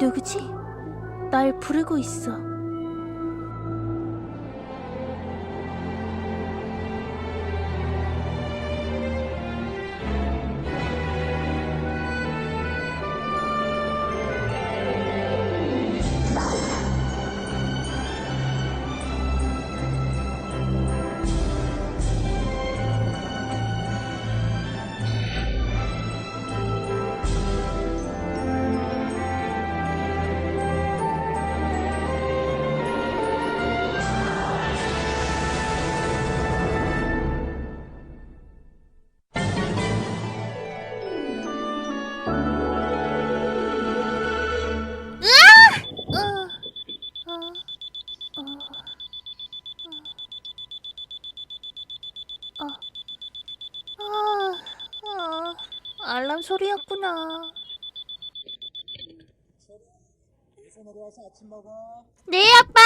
누구지? 날 부르고 있어. 알람 소리였구나. 네, 아빠.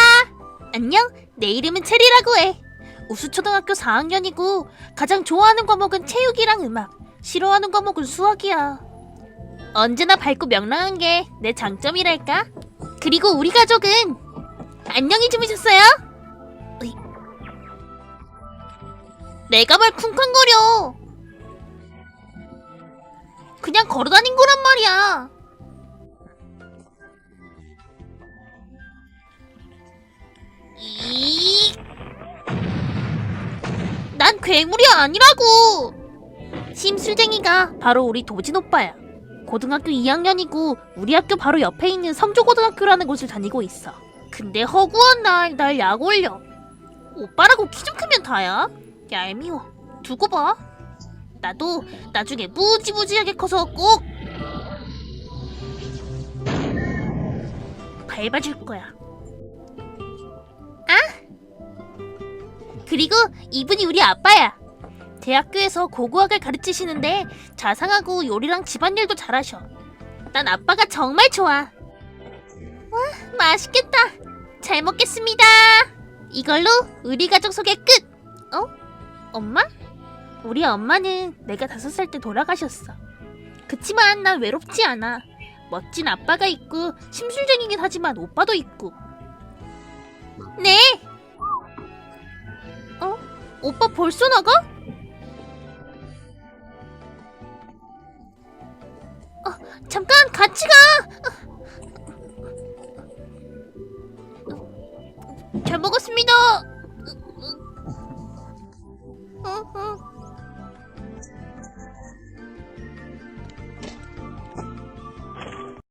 안녕. 내 이름은 체리라고 해. 우수초등학교 4학년이고 가장 좋아하는 과목은 체육이랑 음악, 싫어하는 과목은 수학이야. 언제나 밝고 명랑한 게 내 장점이랄까? 그리고 우리 가족은 안녕히 주무셨어요? 으이. 내가 뭘 쿵쾅거려? 그냥 걸어다닌 거란 말이야. 이. 난 괴물이 아니라고. 심술쟁이가 바로 우리 도진 오빠야. 고등학교 2학년이고 우리 학교 바로 옆에 있는 성조고등학교라는 곳을 다니고 있어. 근데 허구한 날 날 약 올려. 오빠라고 키 좀 크면 다야. 얄미워. 두고 봐. 나도 나중에 무지무지하게 커서 꼭 밟아줄 거야. 아? 그리고 이분이 우리 아빠야. 대학교에서 고고학을 가르치시는데 자상하고 요리랑 집안일도 잘하셔. 난 아빠가 정말 좋아. 와, 맛있겠다. 잘 먹겠습니다. 이걸로 우리 가족 소개 끝. 어? 엄마? 우리 엄마는 내가 다섯 살 때 돌아가셨어. 그치만 난 외롭지 않아. 멋진 아빠가 있고 심술쟁이긴 하지만 오빠도 있고. 네. 어? 오빠 벌써 나가? 어, 잠깐 같이 가. 잘 먹었습니다.